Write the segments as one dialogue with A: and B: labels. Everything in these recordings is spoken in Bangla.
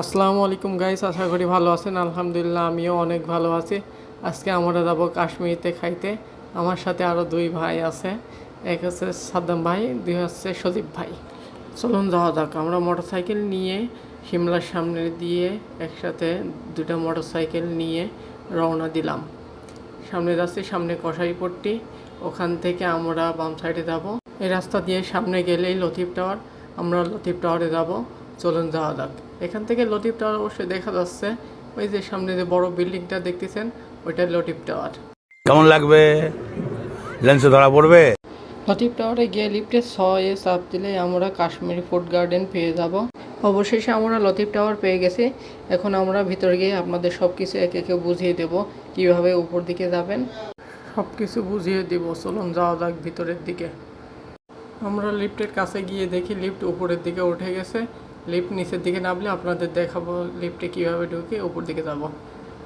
A: আসসালামু আলাইকুম গাইস, আশা করি ভালো আছেন। আলহামদুলিল্লাহ, আমিও অনেক ভালো আছি। আজকে আমরা যাব কাশ্মীরিতে খাইতে। আমার সাথে আরও দুই ভাই আছে। এক হচ্ছে সাদ্দাম ভাই, দুই হচ্ছে সজীব ভাই। চলুন যাওয়া যাক। আমরা মোটরসাইকেল নিয়ে সিমলার সামনে দিয়ে একসাথে দুটা মোটরসাইকেল নিয়ে রওনা দিলাম। সামনে যাচ্ছি, সামনে কষাইপট্টি ওখান থেকে আমরা বাম সাইডে যাব। এই রাস্তা দিয়ে সামনে গেলেই লতিফ টাওয়ার আমরা লতিফ টাওয়ারে যাব। চলুন যাওয়া যাক। এখান থেকে লতিফ টাওয়ার অবশ্যই দেখা যাচ্ছে। ওই যে সামনে যে বড় বিল্ডিংটা দেখতেছেন ওইটা লতিফ টাওয়ার
B: কেমন লাগবে? লেন্সে ধরা পড়বে?
A: লতিফ টাওয়ারে গিয়ে লিফটে ছয়ে চাপ দিলে আমরা কাশ্মীরি ফুড গার্ডেন পেয়ে যাব। অবশেষে আমরা লতিফ টাওয়ার পেয়ে গেছি। এখন আমরা ভিতরে গিয়ে আপনাদের সব কিছু একে একে বুঝিয়ে দেব কীভাবে উপর দিকে যাবেন। সব কিছু বুঝিয়ে দিব। চলুন যাওয়া যাক ভিতরের দিকে। আমরা লিফটের কাছে গিয়ে দেখি লিফট উপরের দিকে উঠে গেছে। লিফট নিচের দিকে নামলে আপনাদের দেখাবো লিফটে কীভাবে ঢুকে উপর দিকে যাব।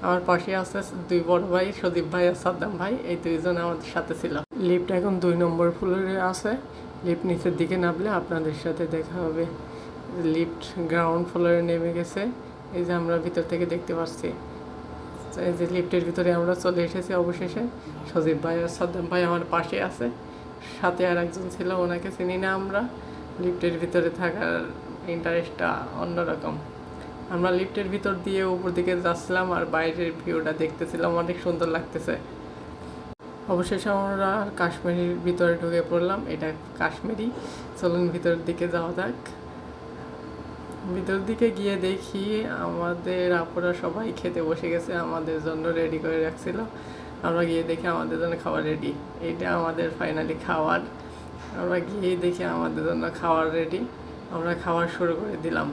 A: আমার পাশে আছে দুই বড় ভাই সদীপ ভাই আর সাদ্দাম ভাই, এই দুইজন আমাদের সাথে ছিল। লিফট এখন দুই নম্বর ফ্লোরে আছে। লিফট নিচের দিকে নামলে আপনাদের সাথে দেখা হবে। লিফট গ্রাউন্ড ফ্লোরে নেমে গেছে। এই যে আমরা ভিতর থেকে দেখতে পাচ্ছি। এই যে লিফটের ভিতরে আমরা চলে এসেছি অবশেষে। সজীব ভাই আর সাদ্দাম ভাই আমার পাশে আছে। সাথে আর একজন ছিল, ওনাকে চিনি না আমরা। লিফটের ভিতরে থাকার ইন্টারেস্টটা অন্যরকম। আমরা লিফটের ভিতর দিয়ে উপর দিকে যাচ্ছিলাম আর বাইরের ভিউটা দেখতেছিলাম, অনেক সুন্দর লাগতেছে। অবশেষে আমরা কাশ্মীরির ভিতরে ঢুকে পড়লাম, এটা কাশ্মীরি। চলুন ভিতরের দিকে যাওয়া যাক। ভিতর দিকে গিয়ে দেখি আমাদের আপুরা সবাই খেতে বসে গেছে, আমাদের জন্য রেডি করে রাখছিল। আমরা গিয়ে দেখি আমাদের জন্য খাবার রেডি এটা আমাদের ফাইনালি খাওয়ার। আমরা গিয়ে দেখি আমাদের জন্য খাওয়ার রেডি আমরা খাওয়া শুরু করে দিলাম।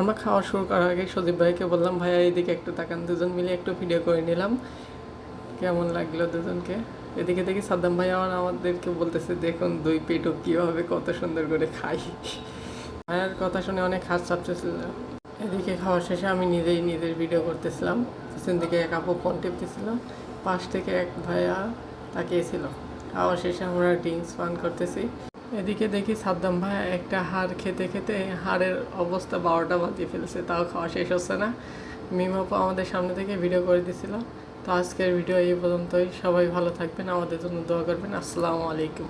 A: আমরা খাওয়া শুরু করার আগে সজীব ভাইকে বললাম, ভাইয়া এইদিকে একটু তাকান, দুজন মিলে একটু ভিডিও করে নিলাম। কেমন লাগল দুজনকে? এদিকে দেখি সাদ্দাম ভাই আমার আমাদেরকে বলতেছে, দেখুন দুই পেটও কীভাবে কত সুন্দর করে খাই। ভাইয়ার কথা শুনে অনেক হাত চাপতেছিল। এদিকে খাওয়া শেষে আমি নিজেই নিজের ভিডিও করতেছিলাম। পিছন দিকে এক আপু ফোন টিপতেছিল। পাশ থেকে এক ভাইয়া তাকিয়েছিল খাওয়া শেষে আমরা ড্রিঙ্কস পান করতেছি। এদিকে দেখি সাদ্দাম ভাই একটা হাড় খেতে খেতে হাড়ের অবস্থা বারোটা বাজিয়ে ফেলেছে, তাও খাওয়া শেষ হচ্ছে না। মিমাপা আমাদের সামনে থেকে ভিডিও করে দিছিল। তো আজকের ভিডিও এই পর্যন্তই। সবাই ভালো থাকবেন, আমাদের জন্য দোয়া করবেন। আসসালামু আলাইকুম।